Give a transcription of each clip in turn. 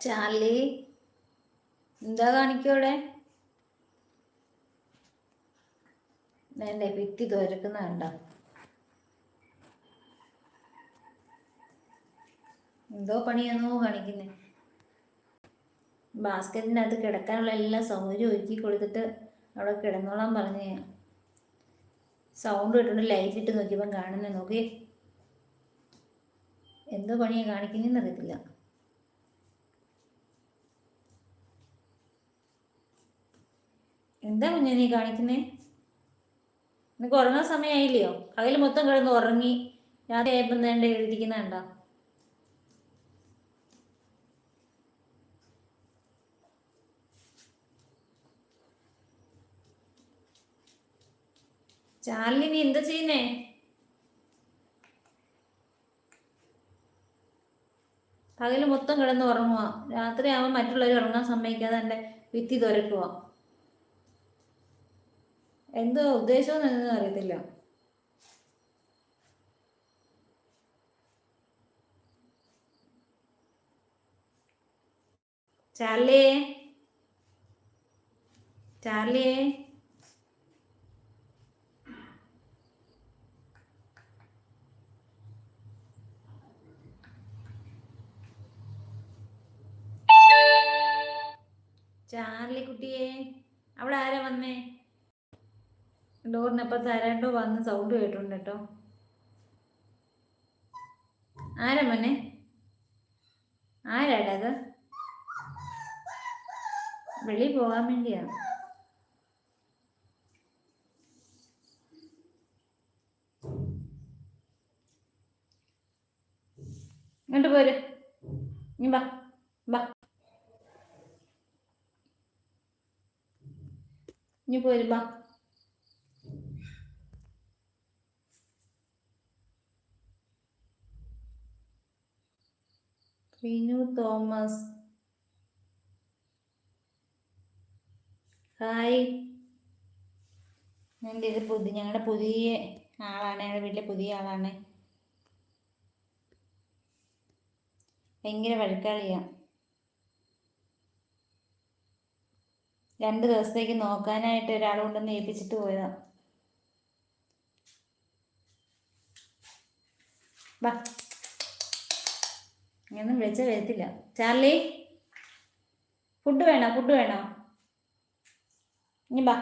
Charlie എന്താ കാണിക്കോടെ എന്റെ ഭിത്തി തുരക്കുന്ന കണ്ടോ? എന്തോ കാണിക്കുന്നെ കാണിക്കുന്നേ. അകത്ത് കിടക്കാനുള്ള എല്ലാ സൗകര്യവും ഒരുക്കി കൊടുത്തിട്ട് അവിടെ കിടന്നോളാൻ പറഞ്ഞു സൗണ്ട് ഇട്ടുണ്ട് ലൈറ്റ് ഇട്ട് നോക്കിയപ്പം കാണുന്നേ നോക്കി എന്തോ പണിയാണ് കാണിക്കുന്നതെന്ന് എന്താ കുഞ്ഞെ നീ കാണിക്കുന്നേ? നിനക്ക് ഉറങ്ങാൻ സമയമായില്ലയോ പകൽ മൊത്തം കിടന്ന് ഉറങ്ങി. ഞാൻ ആയപ്പം തന്നെ എഴുതിക്കുന്ന കണ്ടോ? ചാർലി നീ എന്താ ചെയ്യുന്നേ? പകൽ മൊത്തം കിടന്ന് ഉറങ്ങുക രാത്രി ആവുമ്പോൾ മറ്റുള്ളവർ ഉറങ്ങാൻ സമ്മതിക്കാതെ എന്റെ വിത്തി തുരക്കുക എന്തോ ഉദ്ദേശം എന്നൊന്നും അറിയത്തില്ല. ചാർലി ചാർലി ചാർലി കുട്ടിയെ അവിടെ ആരാ വന്നേ? ഡോറിനപ്പുറത്ത് തരാണ്ടോ വന്ന് സൗണ്ട് കേട്ടുണ്ട് കേട്ടോ. ആരാ മോനെ? ആരാടാ അത്? വെളിയിൽ പോകാൻ വേണ്ടിയാ. ഇങ്ങോട്ട് പോര്. ഇനി ബാ ബാ ഇനി പോര് ബാ റിനു തോമസ്. ഹായ്. എന്റെ ഇത് പുതിയ ഞങ്ങളുടെ പുതിയ ആളാണ് ഞങ്ങളുടെ വീട്ടിലെ പുതിയ ആളാണ്. ഭയങ്കര വഴക്കാളിയാ. രണ്ട് ദിവസത്തേക്ക് നോക്കാനായിട്ട് ഒരാൾ കൊണ്ടൊന്ന് ഏൽപ്പിച്ചിട്ട് പോയതാ. ബാ ഇങ്ങനെ വിളിച്ചാൽ വരത്തില്ല. ചാർലി ഫുഡ് വേണോ? ഫുഡ് വേണോ? ഇനി വാ.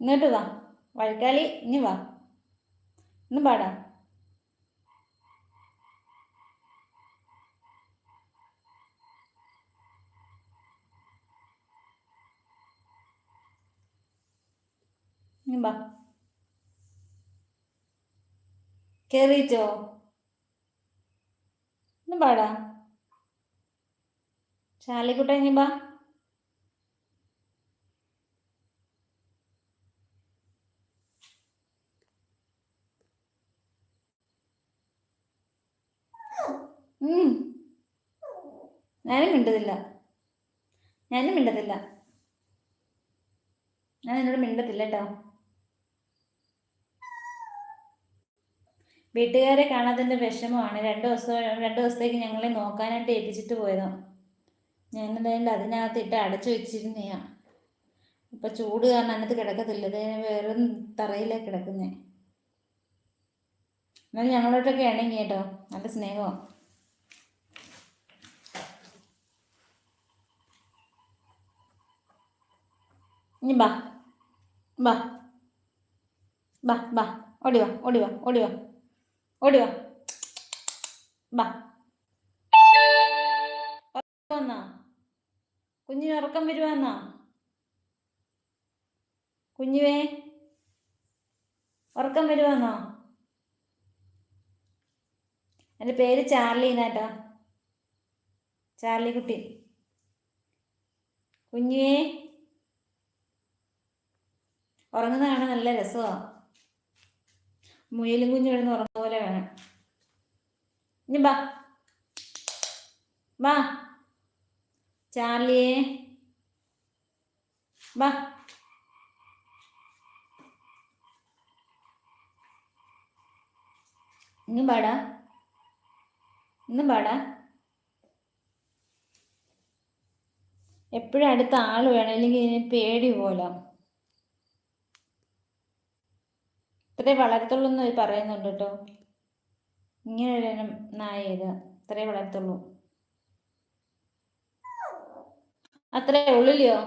ഇങ്ങോട്ട് വാ. വഴക്കാളി ഇനി വാ. ഇന്ന് പാടാ. ഇനി വാ. കേറിച്ചോ? ഇന്ന് പാടാ. ചാലിക്കുട്ട ഇനി ബാ. ഞാനും മിണ്ടതില്ല. ഞാനും മിണ്ടത്തില്ല ഞാൻ എന്നോട് മിണ്ടത്തില്ല കേട്ടോ. വീട്ടുകാരെ കാണാത്തതിന്റെ വിഷമമാണ്. രണ്ട് ദിവസം രണ്ട് ദിവസത്തേക്ക് ഞങ്ങളെ നോക്കാനായിട്ട് ഏൽപ്പിച്ചിട്ട് പോയതാ. ഞാൻ എന്തായാലും അതിനകത്ത് ഇട്ട് അടച്ചു വെച്ചിരുന്നയാ. ഇപ്പം ചൂട് കാരണം അതിനകത്ത് കിടക്കത്തില്ല. ഇത് വേറെ തറയിലാണ് കിടക്കുന്നേ. എന്നാലും ഞങ്ങളോട്ടൊക്കെ ഇണങ്ങി കേട്ടോ. നല്ല സ്നേഹമാണ് ഇനി ബാ. ബാ. ബാ ബാ. ഓടി വാ ഓടി വാ ഓടി വാ. ഓടി വാ ബാ കുഞ്ഞിന് ഉറക്കം വരുവാന്നാ കുഞ്ഞുവേ. ഉറക്കം വരുവാന്നോ എന്റെ പേര് ചാർലി എന്നാട്ടോ ചാർലി കുട്ടി. കുഞ്ഞുവേ. ഉറങ്ങുന്നതാണ് നല്ല രസമാണ് മുയലും കുഞ്ഞു കിടന്ന് ഉറങ്ങുന്ന പോലെ വേണം. ഇനി ബാ ബാ ചാർലിയെ. ബാ ഇന്ന് പാടാ. ഇന്ന് പാടാ. എപ്പോഴും അടുത്ത ആൾ വേണം. അല്ലെങ്കിൽ ഇതിന് പേടി പോലെ. ഇത്രേ വളരത്തുള്ളൂ എന്ന് പറയുന്നുണ്ട് കേട്ടോ ഇങ്ങനെ ഒരു നായ ഇത് ഇത്രേ വളരത്തുള്ളൂ അത്രേ ഉള്ളില്ലയോ?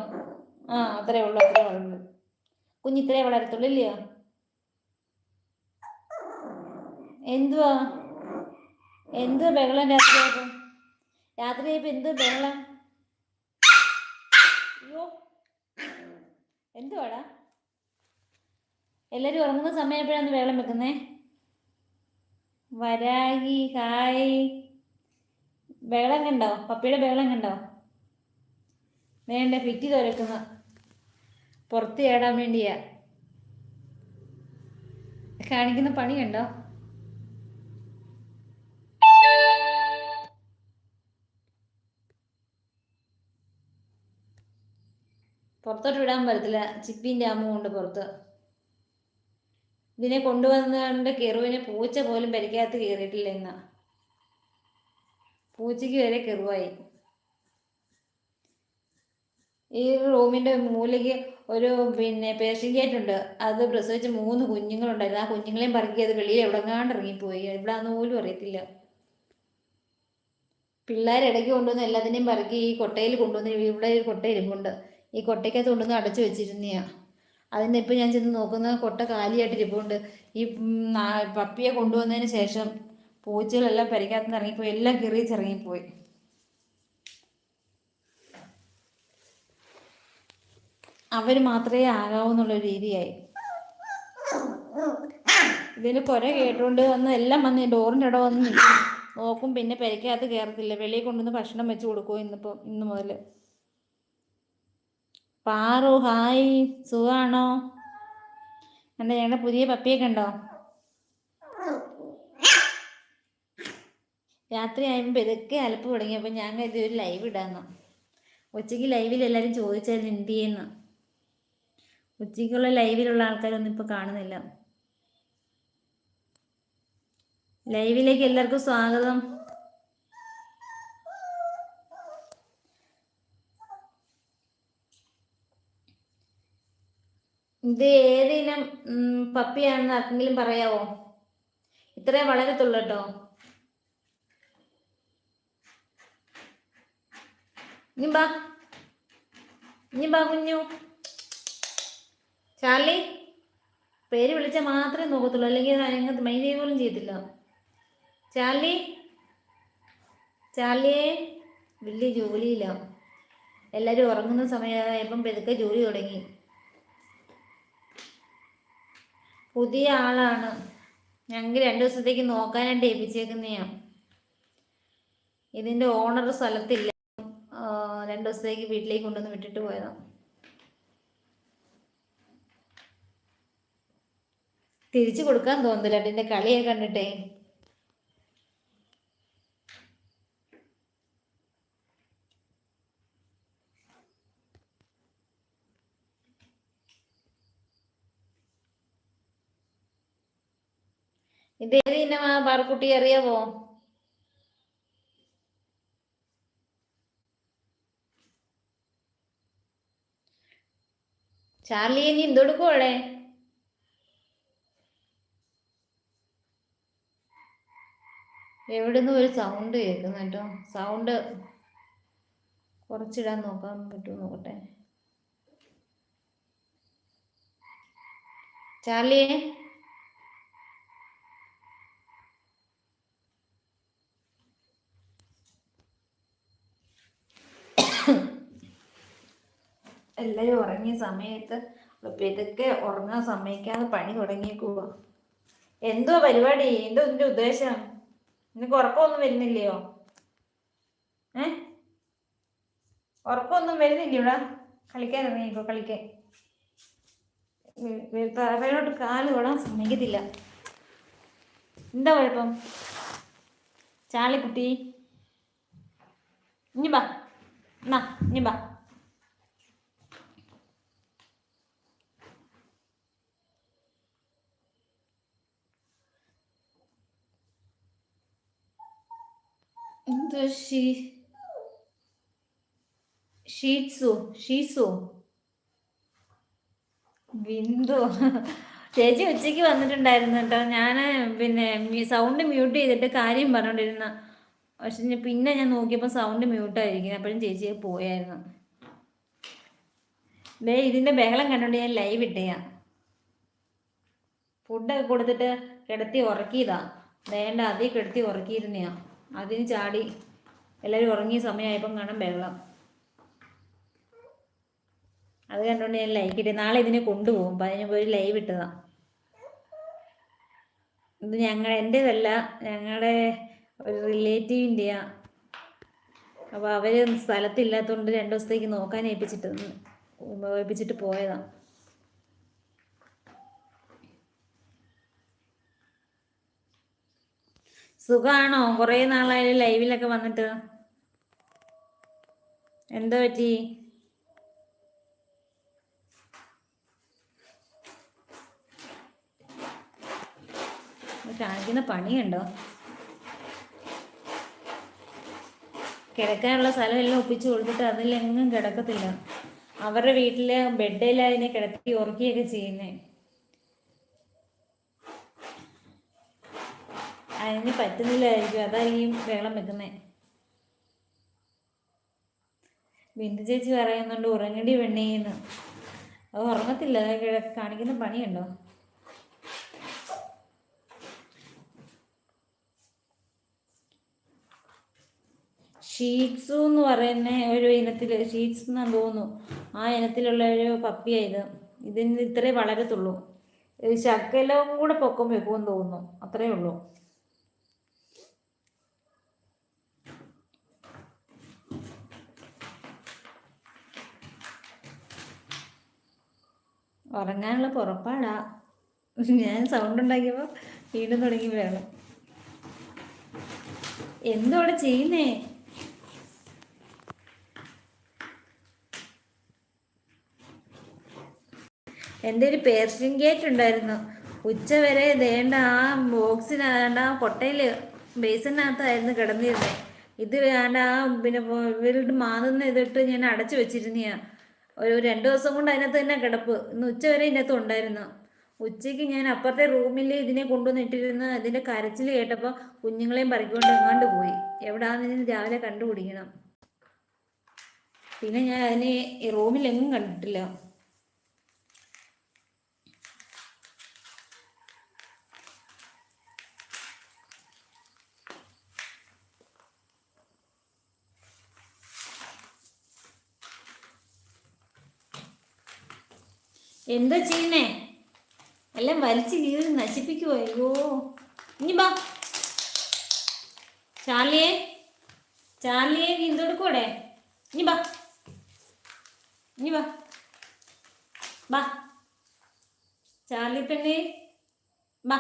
ആ അത്രേ ഉള്ളു അത്രേ വളർന്നു കുഞ്ഞി ഇത്രേ വളരത്തുള്ളൂ ഇല്ലയോ? എന്തുവാ? എന്ത് ബഹളം രാത്രിയായപ്പോ രാത്രിയായപ്പോ എന്ത് ബഹളം? അയ്യോ. എന്തുവാടാ? എല്ലാരും ഉറങ്ങുന്ന സമയം എപ്പോഴാണ് വെള്ളം വെക്കുന്നേ. വരാഗി ഹായ്. വെള്ളം കണ്ടോ? പപ്പിയുടെ വെള്ളം കണ്ടോ? വേണ്ട ഫിറ്റി തുരക്കുന്ന. പുറത്ത് ചാടാൻ വേണ്ടിയാ. കാണിക്കുന്ന പണി കണ്ടോ? പുറത്തോട്ട് വിടാൻ പറ്റത്തില്ല. ചിപ്പിന്റെ അമ്മ കൊണ്ട് പുറത്ത്. ഇതിനെ കൊണ്ടുവന്നുകൊണ്ട് കെറുവിനെ പൂച്ച പോലും പരിക്കകത്ത് കയറിയിട്ടില്ല ഇന്ന് പൂച്ചയ്ക്ക് വരെ കെറുവായി. ഈ റൂമിന്റെ മൂലയ്ക്ക് ഒരു പിന്നെ പേർഷ്യൻ ഗേറ്റ് ഉണ്ട്. അത് പ്രസവിച്ച് മൂന്ന് കുഞ്ഞുങ്ങളുണ്ടായിരുന്നു. ആ കുഞ്ഞുങ്ങളെയും പറക്കി അത് വെളിയിൽ എവിടെങ്ങാണ്ട് ഇറങ്ങിപ്പോയി. ഇവിടെ അന്ന് പോലും അറിയത്തില്ല. പിള്ളേർ ഇടയ്ക്ക് കൊണ്ടുവന്ന് എല്ലാത്തിനെയും പറക്കി. ഈ കൊട്ടയിൽ കൊണ്ടുവന്ന് ഇവിടെ ഒരു കൊട്ട ഇരുമ്പുണ്ട്. ഈ കൊട്ടയ്ക്കകത്ത് കൊണ്ടുവന്ന് അടച്ചു വെച്ചിരുന്നയാ. അതിന് ഇപ്പം ഞാൻ ചെന്ന് നോക്കുന്ന കൊട്ട കാലിയായിട്ട് ഇരിപ്പുണ്ട്. ഈ പപ്പിയെ കൊണ്ടുവന്നതിന് ശേഷം പൂച്ചകളെല്ലാം പരിക്കാത്തുനിന്ന് ഇറങ്ങിപ്പോയി. എല്ലാം കീറിച്ചിറങ്ങിപ്പോയി അവർ മാത്രമേ ആകാവുന്നുള്ള രീതിയായി. ഇതിന് കുര കേട്ടുകൊണ്ട് വന്ന് എല്ലാം വന്ന് ഡോറിന്റെ ഇട വന്ന് നോക്കും പിന്നെ പരിക്കകത്ത് കയറത്തില്ല. വെളിയിൽ കൊണ്ടുവന്ന് ഭക്ഷണം വെച്ച് കൊടുക്കും ഇന്നിപ്പോൾ ഇന്ന് മുതൽ പാറു ഹായ്. സുഖാണോ? എന്താ ഞങ്ങളുടെ പുതിയ പപ്പിയൊക്കെ ഉണ്ടോ? രാത്രി ആയപ്പോൾ ഇതൊക്കെ അലപ്പ് തുടങ്ങിയപ്പോൾ ഞാൻ കരുതി ഒരു ലൈവ് ഇടാന്ന്. ഉച്ചയ്ക്ക് ലൈവിൽ എല്ലാവരും ചോദിച്ചായിരുന്നു എന്ത് ചെയ്യുന്നു ഉച്ചയ്ക്കുള്ള ലൈവിലുള്ള ആൾക്കാരൊന്നും ഇപ്പോൾ കാണുന്നില്ല. ലൈവിലേക്ക് എല്ലാവർക്കും സ്വാഗതം. ഇത് ഏതിനം പപ്പി പപ്പിയാണെന്ന് ആർക്കെങ്കിലും പറയാവോ? ഇത്രേ വളരത്തുള്ളൂ കേട്ടോ. ഇനി ബാ. ഇനി ബാ കുഞ്ഞു. ചാർലി പേര് വിളിച്ചാൽ മാത്രമേ നോക്കത്തുള്ളൂ. അല്ലെങ്കിൽ അതിനകത്ത് മൈൻഡ് ചെയ്യുക പോലും ചെയ്യത്തില്ല. ചാർലി ചാർലിയെ വലിയ ജോലിയില്ല. എല്ലാവരും ഉറങ്ങുന്ന സമയമായപ്പം പെതുക്കെ ജോലി തുടങ്ങി. പുതിയ ആളാണ്. ഞങ്ങൾക്ക് രണ്ട് ദിവസത്തേക്ക് നോക്കാനായിട്ട് ഏൽപ്പിച്ചേക്കുന്നെയാ. ഇതിന്റെ ഓണർ സ്ഥലത്തില്ല. രണ്ടു ദിവസത്തേക്ക് വീട്ടിലേക്ക് കൊണ്ടുവന്ന് വിട്ടിട്ട് പോയതാണ് തിരിച്ചു കൊടുക്കാൻ തോന്നുന്നില്ല അതിന്റെ കളിയെ കണ്ടിട്ടേ. ഇതേത് ഇനമാ പാറക്കുട്ടി അറിയാവോ? ചാർലി ഇനി എന്തെടുക്കുവോളെ എവിടുന്ന് ഒരു സൗണ്ട് കേൾക്കുന്നു കേട്ടോ. സൗണ്ട് കുറച്ചിടാൻ നോക്കാൻ പറ്റുമോ നോക്കട്ടെ. ചാർലിയെ? എല്ലാവരും ഉറങ്ങിയ സമയത്ത് പെതുക്കെ ഉറങ്ങാൻ സമ്മതിക്കാതെ പണി തുടങ്ങിയേക്കുക എന്തോ പരിപാടി? എന്തോ ഇതിന്റെ ഉദ്ദേശം? നിനക്ക് ഉറക്കമൊന്നും വരുന്നില്ലയോ? ഏ? ഉറക്കമൊന്നും വരുന്നില്ല ഇവിടെ. കളിക്കാൻ ഇറങ്ങിക്കോ കളിക്കാൻ. തറയിലോട്ട് കാൽ തൊടാൻ സമ്മതിക്കത്തില്ല. എന്താ കുഴപ്പം? ചാളിക്കുട്ടി ഇനി ബാ എന്നാ ഇനി ബാ എന്താ ഷീ ഷീറ്റ്സു ഷീസു ബിന്ദു ഉച്ചയ്ക്ക് വന്നിട്ടുണ്ടായിരുന്നു കേട്ടോ. ഞാൻ പിന്നെ സൗണ്ട് മ്യൂട്ട് ചെയ്തിട്ട് കാര്യം പറഞ്ഞോണ്ടിരുന്ന. പക്ഷെ പിന്നെ ഞാൻ നോക്കിയപ്പോൾ സൗണ്ട് മ്യൂട്ടായിരിക്കും അപ്പോഴും ചേച്ചി പോയായിരുന്നു. ദേ ഇതിന്റെ ബഹളം കണ്ടോണ്ട് ഞാൻ ലൈവ് ഇട്ടയാ. ഫുഡൊക്കെ കൊടുത്തിട്ട് കിടത്തി ഉറക്കിയതാ. വേണ്ട അതിൽ കിടത്തി ഉറക്കിയിരുന്നയാ. അതിന് ചാടി എല്ലാവരും ഉറങ്ങിയ സമയമായപ്പം കാണാൻ ബഹളം. അത് കണ്ടുകൊണ്ട് ഞാൻ ലൈക്ക് ഇട്ടേ. നാളെ ഇതിനെ കൊണ്ടുപോകും. അപ്പം അതിന് പോയി ലൈവ് ഇട്ടതാ. ഇത് ഞങ്ങൾ എന്റേതല്ല ഞങ്ങളുടെ ഒരു റിലേറ്റീവിന്റെയാ അപ്പോൾ അവർ സ്ഥലത്തില്ലാത്തതുകൊണ്ട് രണ്ട് ദിവസത്തേക്ക് നോക്കാൻ ഏൽപ്പിച്ചിട്ട് ഏൽപ്പിച്ചിട്ട് പോയതാ. സുഖാണോ? കുറേ നാളായാലും ലൈവിലൊക്കെ വന്നിട്ട്. എന്താ പറ്റി? കാണിക്കുന്ന പണിയുണ്ടോ? കിടക്കാനുള്ള സ്ഥലമെല്ലാം ഒപ്പിച്ച് കൊടുത്തിട്ട് അതിലെങ്ങും കിടക്കത്തില്ല. അവരുടെ വീട്ടിലെ അതിനെ കിടത്തി ഉറക്കിയൊക്കെ ചെയ്യുന്നേ. അതിന് പറ്റുന്നില്ലായിരിക്കും. അതായിരിക്കും വെള്ളം വെക്കുന്നേ. ബിന്ദു ചേച്ചി പറയുന്നുണ്ട് ഉറങ്ങടി വെണ്ണേന്ന് അത് ഉറങ്ങത്തില്ല. കാണിക്കുന്ന പണിയുണ്ടോ? ഷീറ്റ്സു എന്ന് പറയുന്ന ഒരു ഇനത്തിൽ ഷീറ്റ്സ് എന്നാണ് തോന്നുന്നു. ആ ഇനത്തിലുള്ള ഒരു പപ്പിയായത് ഇതിന് ഇത്രേ വളരത്തുള്ളൂ. ശകലവും കൂടെ പൊക്കം വെക്കുമെന്ന് തോന്നുന്നു. അത്രേ ഉള്ളൂ. ഉറങ്ങാനുള്ള പുറപ്പാടാ. ഞാൻ സൗണ്ട് ഉണ്ടാക്കിയപ്പോൾ വീണ്ടും തുടങ്ങി വേണം. എന്തോടെ ചെയ്യുന്നേ? എന്റെ ഒരു പേർഷ്യൻ ഗേറ്റ് ഉണ്ടായിരുന്നു. ഉച്ച വരെ ദേണ്ട ആ ബോക്സിനാണ്ട് ആ കൊട്ടയിൽ ബേസിനകത്തായിരുന്നു കിടന്നിരുന്നത് ഇത് വേണ്ട ആ പിന്നെ ഇവരുടെ മാതുന്ന ഇതിട്ട് ഞാൻ അടച്ചു വെച്ചിരുന്നയാ. ഒരു രണ്ട് ദിവസം കൊണ്ട് അതിനകത്ത് തന്നെ കിടപ്പ്. ഇന്ന് ഉച്ച വരെ ഇതിനകത്ത് ഉണ്ടായിരുന്നു. ഉച്ചയ്ക്ക് ഞാൻ അപ്പുറത്തെ റൂമിൽ ഇതിനെ കൊണ്ടുവന്നിട്ടിരുന്ന് അതിന്റെ കരച്ചിൽ കേട്ടപ്പോൾ കുഞ്ഞുങ്ങളെയും പറിക്കൊണ്ട് എങ്ങാണ്ട് പോയി. എവിടാന്ന് രാവിലെ കണ്ടുപിടിക്കണം. പിന്നെ ഞാൻ അതിനെ ഈ റൂമിലെങ്ങും കണ്ടിട്ടില്ല. എന്താ ചെയ്യുന്നേ? എല്ലാം വലിച്ചു കീറി നശിപ്പിക്കുവോ? അയ്യോ. ഇനി ബാ ചാർലിയെ ചാർലിയെ നീ എന്തെടുക്കൂടെ ഇനി ബാ ഇനി ബാ ബാ ചാർലി പെണ്ണി ബാ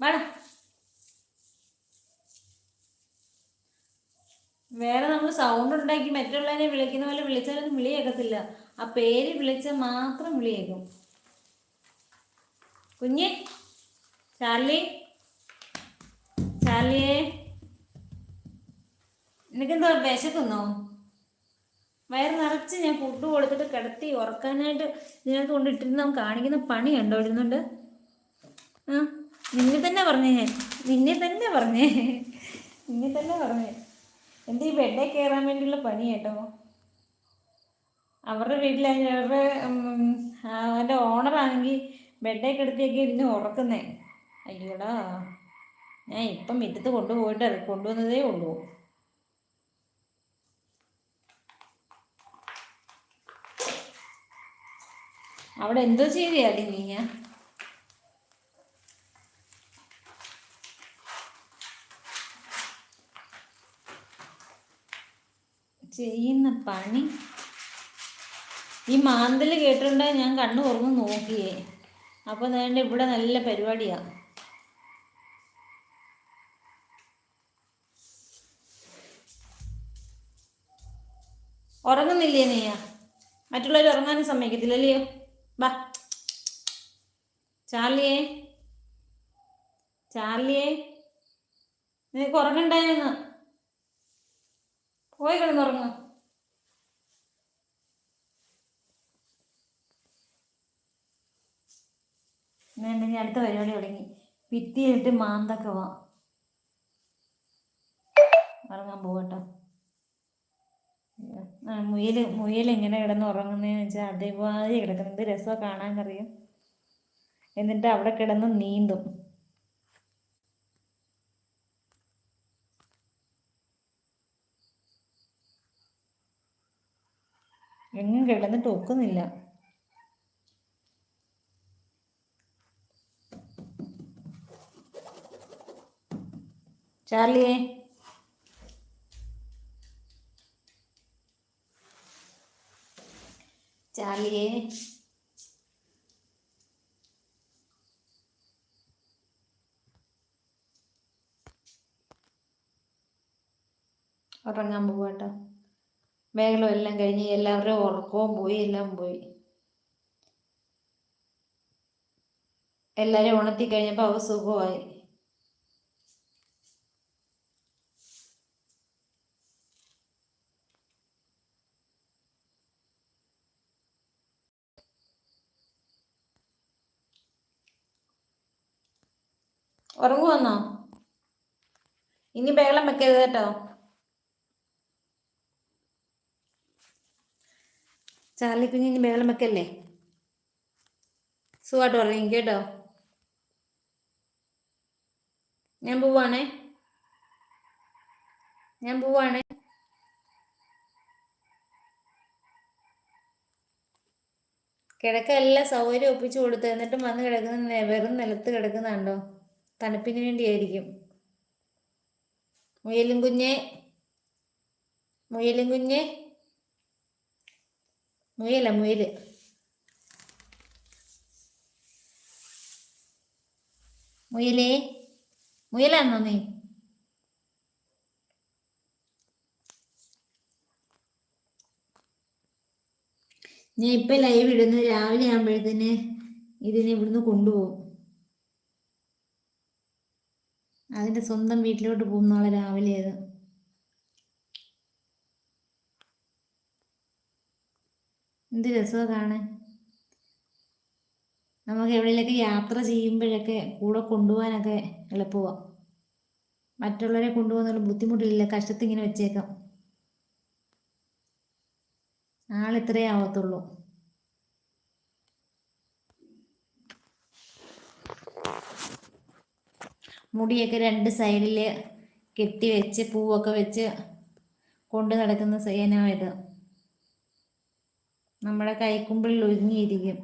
ബാടാ വേറെ നമ്മൾ സൗണ്ട് ഉണ്ടാക്കി മറ്റുള്ളവരെ വിളിക്കുന്ന പോലെ വിളിച്ചാലൊന്നും വിളി കേൾക്കത്തില്ല ആ പേര് വിളിച്ചാൽ മാത്രം വിളിയേക്കും കുഞ്ഞ് ചാർലി ചാർലിയെ. എനിക്കെന്തോ വിശക്കുന്നോ? വയറ് നിറച്ച് ഞാൻ ഫുഡ് കൊടുത്തിട്ട് കിടത്തി ഉറക്കാനായിട്ട് ഇതിനകത്ത് കൊണ്ടിട്ടിരുന്ന് അവൻ കാണിക്കുന്ന പണി കണ്ടോ ഇരുന്നുണ്ട് ആ നിന്നെ തന്നെ പറഞ്ഞേ നിന്നെ തന്നെ പറഞ്ഞേ. നിന്നെ തന്നെ പറഞ്ഞേ. എന്റെ ഈ ബെഡേ കയറാൻ വേണ്ടിയുള്ള പണി കേട്ടോ? അവരുടെ വീട്ടിൽ അവരുടെ അവന്റെ ഓണറാണെങ്കിൽ ബെഡേ കിടത്തിയൊക്കെ ഇരുന്ന് ഉറക്കുന്നേ. അയ്യോടാ. ഞാൻ ഇപ്പം മിറ്റത്ത് കൊണ്ടുപോയിട്ട് കൊണ്ടുവന്നതേ ഉള്ളൂ. അവിടെ എന്തോ ചെയ്തിയാടി നീ? ഞാൻ ചെയ്യുന്ന പണി ഈ മാന്തൽ കേട്ടിട്ടുണ്ടെ ഞാൻ കണ്ണു തുറന്ന് നോക്കിയേ. അപ്പോൾ നേണ്ട ഇവിടെ നല്ല പരിപാടിയാ. ഉറങ്ങുന്നില്ലേ നീയ? മറ്റുള്ളവർ ഉറങ്ങാനും സമ്മതിക്കത്തില്ലല്ലയോ ബാ. ചാർലിയേ. ചാർലിയേ. നിനക്ക് ഉറങ്ങണ്ടായിരുന്നു പോയി കിടന്നുറങ്ങ. ഇനി അടുത്ത പരിപാടി തുടങ്ങി. ഭിത്തിയിട്ട് മാന്തൊക്കെ വാ. ഇറങ്ങാൻ പോകട്ടോ മുയൽ മുയൽ എങ്ങനെ കിടന്ന് ഉറങ്ങുന്നതെന്ന് വെച്ചാൽ അതേപോലെ കിടക്കുന്നു. കിടക്കുന്നത് രസമാണ് കാണാനറിയും. എന്നിട്ട് അവിടെ കിടന്ന് നീന്തും. എങ്ങും കിടന്നിട്ട് ഒക്കുന്നില്ല. ചാർലിയേ ചാർലിയെ ഉറങ്ങാൻ പോവാട്ടോ മേഘലും എല്ലാം കഴിഞ്ഞ് എല്ലാവരുടെയും ഉറക്കവും പോയി എല്ലാം പോയി. എല്ലാവരും ഉണർത്തി കഴിഞ്ഞപ്പോൾ അവ സുഖമായി. ഉറങ്ങുവന്നോ? ഇനി ബഹളം വെക്കരുത് കേട്ടോ. ചാർലി കുഞ്ഞിന് ബഹളം വെക്കല്ലേ? സുഖമായിട്ട് ഉറങ്ങി കേട്ടോ. ഞാൻ പോവാണേ. ഞാൻ പോവാണേ. കിടക്ക എല്ലാ സൗകര്യം ഒപ്പിച്ചു കൊടുത്ത് എന്നിട്ടും വന്ന് കിടക്കുന്ന വെറും നിലത്ത് കിടക്കുന്നുണ്ടോ? തണുപ്പിന് വേണ്ടിയായിരിക്കും. മുയലും കുഞ്ഞെ മുയലും കുഞ്ഞെ. മുയല മുയൽ. മുയലേ മുയലാന്നോ നീ? ഞാൻ ഇപ്പൊ ലൈവ് ഇടുന്നു. രാവിലെ ആകുമ്പോഴത്തേന് ഇതിനെ ഇവിടുന്ന് കൊണ്ടുപോകും. അതിന്റെ സ്വന്തം വീട്ടിലോട്ട് പോകും നാളെ രാവിലെ അത്. എന്ത് രസമാണ് നമുക്ക് എവിടെയെങ്കിലൊക്കെ യാത്ര ചെയ്യുമ്പോഴൊക്കെ കൂടെ കൊണ്ടുപോകാനൊക്കെ എളുപ്പമാണ് മറ്റുള്ളവരെ കൊണ്ടുപോകുന്ന ബുദ്ധിമുട്ടില്ല കഷ്ടത്തിങ്ങനെ വെച്ചേക്കാം. ആളിത്രേ ആവത്തുള്ളൂ. മുടിയൊക്കെ രണ്ട് സൈഡിൽ കെട്ടി വെച്ച് പൂവൊക്കെ വെച്ച് കൊണ്ട് നടക്കുന്ന സേനായത് നമ്മുടെ കൈക്കുമ്പിളിൽ ഒതുങ്ങിയിരിക്കും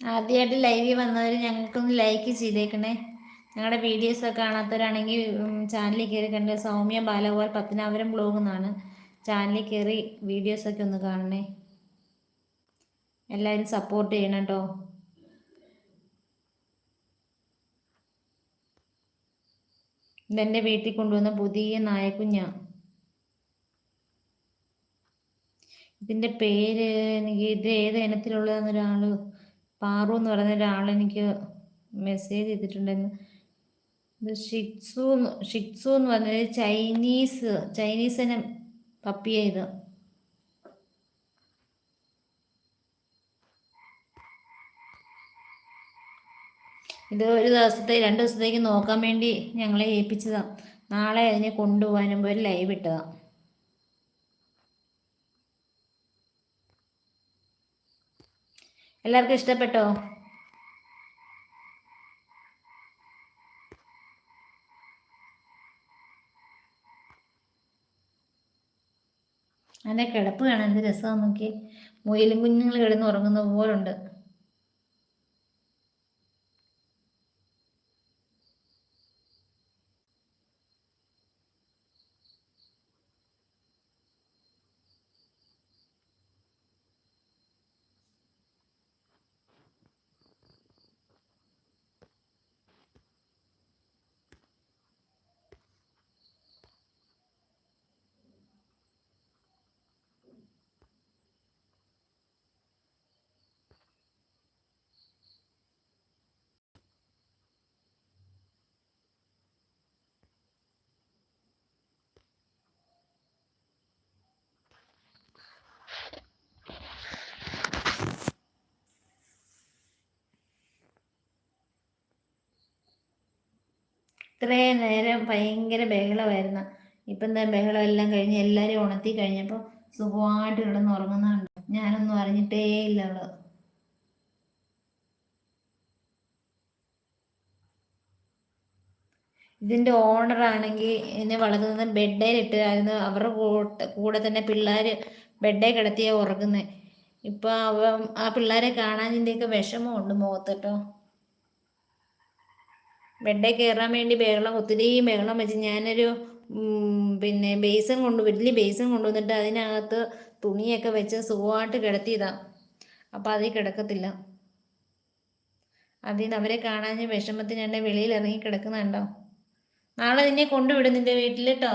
ആദ്യമായിട്ട് ലൈവിൽ വന്നവർ ഞങ്ങൾക്കൊന്ന് ലൈക്ക് ചെയ്തേക്കണേ. ഞങ്ങളുടെ വീഡിയോസ് ഒക്കെ കാണാത്തവരാണെങ്കിൽ ചാനലിൽ കയറി കണ്ട് സൗമ്യ ബാലഗോപാൽ പത്തനാപുരം ബ്ലോഗ് എന്നാണ് ചാനലിൽ കയറി വീഡിയോസൊക്കെ ഒന്ന് കാണണേ. എല്ലാവരും സപ്പോർട്ട് ചെയ്യണം കേട്ടോ ഇതെന്റെ വീട്ടിൽ കൊണ്ടുവന്ന പുതിയ നായക്കുഞ്ഞ. ഇതിന്റെ പേര് എനിക്ക് ഇത് ഏത് ഇനത്തിലുള്ളതെന്നൊരാൾ പാറു എന്ന് പറയുന്ന ഒരാളെനിക്ക് മെസ്സേജ് ചെയ്തിട്ടുണ്ടായിരുന്നു. ഇത് ഷിക്സു ഷിക്സു എന്ന് പറഞ്ഞത് ചൈനീസ് ചൈനീസിനെ പപ്പിയ ഇത്. ഇത് ഒരു ദിവസത്തെ രണ്ട് ദിവസത്തേക്ക് നോക്കാൻ വേണ്ടി ഞങ്ങളെ ഏൽപ്പിച്ചതാണ് നാളെ അതിനെ കൊണ്ടുപോകാനും ഒരു ലൈവ് ഇട്ടതാണ് എല്ലാവർക്കും ഇഷ്ടപ്പെട്ടോ? അതെ കിടപ്പ് കാണാൻ എന്ത് രസമാണ് നോക്കി മുയിലും കുഞ്ഞുങ്ങൾ കിടന്ന് ഉറങ്ങുന്ന പോലുണ്ട്. ഇത്രയും നേരം ഭയങ്കര ബഹളമായിരുന്നു. ഇപ്പം എന്താ ബഹളം എല്ലാം കഴിഞ്ഞ് എല്ലാവരും ഉണർത്തി കഴിഞ്ഞപ്പോൾ സുഖമായിട്ട് കിടന്ന് ഉറങ്ങുന്നുണ്ട്. ഞാനൊന്നും അറിഞ്ഞിട്ടേ ഇല്ല അവൾ ആണെങ്കിൽ എന്നെ വളർത്തുന്നത് ബെഡേലിട്ടായിരുന്നു അവരുടെ കൂടെ തന്നെ പിള്ളേർ ബെഡേ കിടത്തിയാണ് ഉറങ്ങുന്നത് ഇപ്പം അവ ആ പിള്ളേരെ കാണാനിന്റെയൊക്കെ വിഷമമുണ്ട് മുഖത്ത് കേട്ടോ. ബെഡേ കയറാൻ വേണ്ടി ബഹളം ഒത്തിരി ബഹളം വെച്ച് ഞാനൊരു പിന്നെ ബേസൻ കൊണ്ട് വലിയ ബേസൻ കൊണ്ടുവന്നിട്ട് അതിനകത്ത് തുണിയൊക്കെ വെച്ച് സുഖമായിട്ട് കിടത്തിയതാണ് അപ്പം അതിൽ കിടക്കത്തില്ല. അതിൽ നിന്ന് അവരെ കാണാൻ വിഷമത്തിന് എന്റെ വെളിയിൽ ഇറങ്ങി കിടക്കുന്നുണ്ടോ നാളെ നിന്നെ കൊണ്ടുവിടും വീട്ടിൽ കേട്ടോ.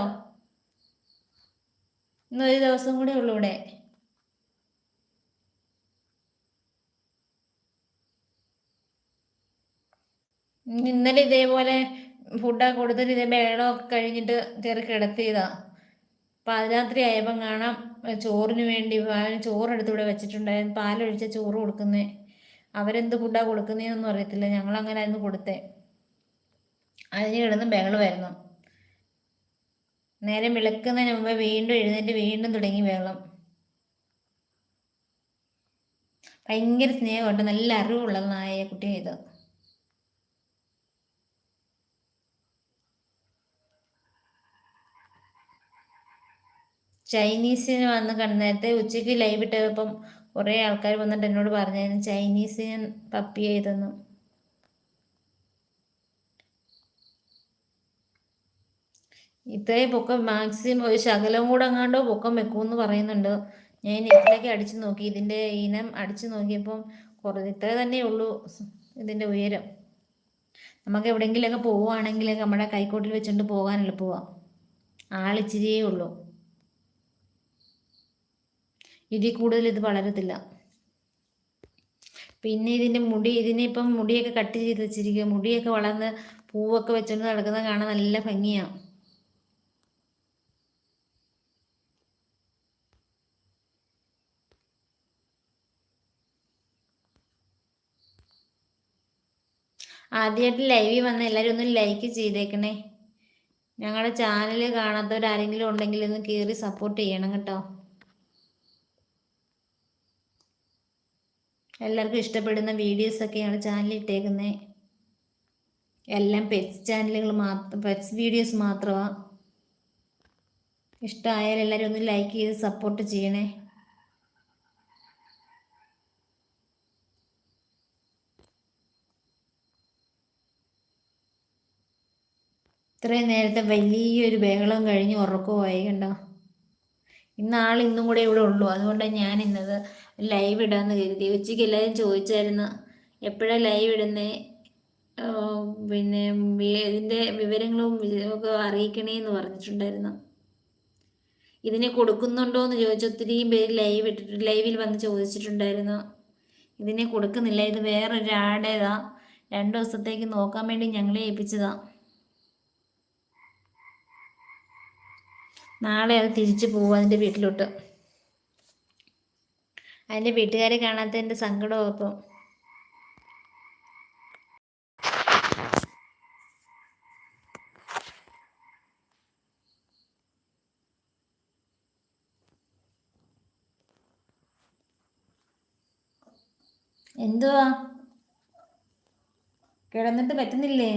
ഇന്നൊരു ദിവസം കൂടെ ഉള്ളൂ ഇവിടെ. ഇന്നലെ ഇതേപോലെ ഫുഡൊക്കെ കൊടുത്തിട്ട് ഇതേ ബേളമൊക്കെ കഴിഞ്ഞിട്ട് കയറി കിടത്തിയതാ. പാതിരാത്രി ആയപ്പം കാണാം ചോറിന് വേണ്ടി ചോറെടുത്ത് ഇവിടെ വെച്ചിട്ടുണ്ടായിരുന്നു പാലൊഴിച്ച ചോറ് കൊടുക്കുന്നേ. അവരെന്ത് ഫുഡാണ് കൊടുക്കുന്നതെന്നൊന്നും അറിയത്തില്ല ഞങ്ങളങ്ങനെ ആയിരുന്നു കൊടുത്തേ. അതിന് കിടന്ന് ബഹളമായിരുന്നു നേരെ വിളക്കുന്നതിന് മുമ്പ് വീണ്ടും എഴുന്നേറ്റ് വീണ്ടും തുടങ്ങി വെള്ളം ഭയങ്കര സ്നേഹമുണ്ട് നല്ല അറിവുള്ള നായ കുട്ടിയെ ഇത്. ചൈനീസിന് വന്ന് കണ്ട നേരത്തെ ഉച്ചയ്ക്ക് ലൈവ് ഇട്ടപ്പം കുറേ ആൾക്കാർ വന്നിട്ട് എന്നോട് പറഞ്ഞായിരുന്നു ചൈനീസിന് പപ്പി ചെയ്തെന്നു ഇത്രയും പൊക്കം മാക്സിമം ഒരു ശകലം കൂടെ അങ്ങാണ്ടോ പൊക്കം വെക്കുമെന്ന് പറയുന്നുണ്ട്. ഞാൻ നെറ്റിലേക്ക് അടിച്ചു നോക്കി ഇതിന്റെ ഇനം അടിച്ചു നോക്കിയപ്പം കുറേ ഇത്ര തന്നെ ഉള്ളൂ ഇതിന്റെ ഉയരം. നമുക്ക് എവിടെയെങ്കിലുമൊക്കെ പോവുകയാണെങ്കിൽ നമ്മുടെ കൈക്കോട്ടിൽ വെച്ചുകൊണ്ട് പോകാൻ എളുപ്പമാണ് ആളിച്ചിരിയേ ഉള്ളൂ. ഇതിൽ കൂടുതൽ ഇത് വളരത്തില്ല. പിന്നെ ഇതിന്റെ മുടി ഇതിനിപ്പം മുടിയൊക്കെ കട്ട് ചെയ്ത് വെച്ചിരിക്കുക മുടിയൊക്കെ വളർന്ന് പൂവൊക്കെ വെച്ചുകൊണ്ട് നടക്കുന്നത് കാണാൻ നല്ല ഭംഗിയാണ് ആദ്യമായിട്ട് ലൈവിൽ വന്ന എല്ലാവരും ഒന്ന് ലൈക്ക് ചെയ്തേക്കണേ. ഞങ്ങളുടെ ചാനൽ കാണാത്തവരാരെങ്കിലും ഉണ്ടെങ്കിൽ ഒന്ന് കയറി സപ്പോർട്ട് ചെയ്യണം കേട്ടോ. എല്ലാവർക്കും ഇഷ്ടപ്പെടുന്ന വീഡിയോസൊക്കെയാണ് ചാനലിൽ ഇട്ടേക്കുന്നത് എല്ലാം പെറ്റ്സ് ചാനലുകൾ മാത്രം പെറ്റ്സ് വീഡിയോസ് മാത്രമാണ് ഇഷ്ടമായാൽ എല്ലാവരും ഒന്ന് ലൈക്ക് ചെയ്ത് സപ്പോർട്ട് ചെയ്യണേ. ഇത്രയും നേരത്തെ വലിയൊരു ബഹളം കഴിഞ്ഞ് ഉറക്കമായി കണ്ടോ. ഇന്ന് ആൾ ഇന്നും കൂടെ ഇവിടെ ഉള്ളൂ. അതുകൊണ്ടാണ് ഞാൻ ഇന്നത് ലൈവ് ഇടാന്ന് കരുതി. ഉച്ചയ്ക്ക് എല്ലാവരും ചോദിച്ചായിരുന്നു എപ്പോഴാണ് ലൈവ് ഇടുന്നത് പിന്നെ ഇതിന്റെ വിവരങ്ങളും ഒക്കെ അറിയിക്കണേ എന്ന് പറഞ്ഞിട്ടുണ്ടായിരുന്നു. ഇതിനെ കൊടുക്കുന്നുണ്ടോ? എന്ന് ചോദിച്ചു ഒത്തിരി പേര് ലൈവ് ഇട്ടിട്ട് ലൈവിൽ വന്ന് ചോദിച്ചിട്ടുണ്ടായിരുന്നു. ഇതിനെ കൊടുക്കുന്നില്ല ഇത് വേറൊരാടേതാ. രണ്ട് ദിവസത്തേക്ക് നോക്കാൻ വേണ്ടി ഞങ്ങളെ ഏൽപ്പിച്ചതാ. നാളെ അത് തിരിച്ചു പോകും അതിന്റെ വീട്ടിലോട്ട്. അതിന്റെ വീട്ടുകാരെ കാണാത്തതിന്റെ സങ്കടവും അപ്പം എന്തുവാ? കിടന്നിട്ട് പറ്റുന്നില്ലേ?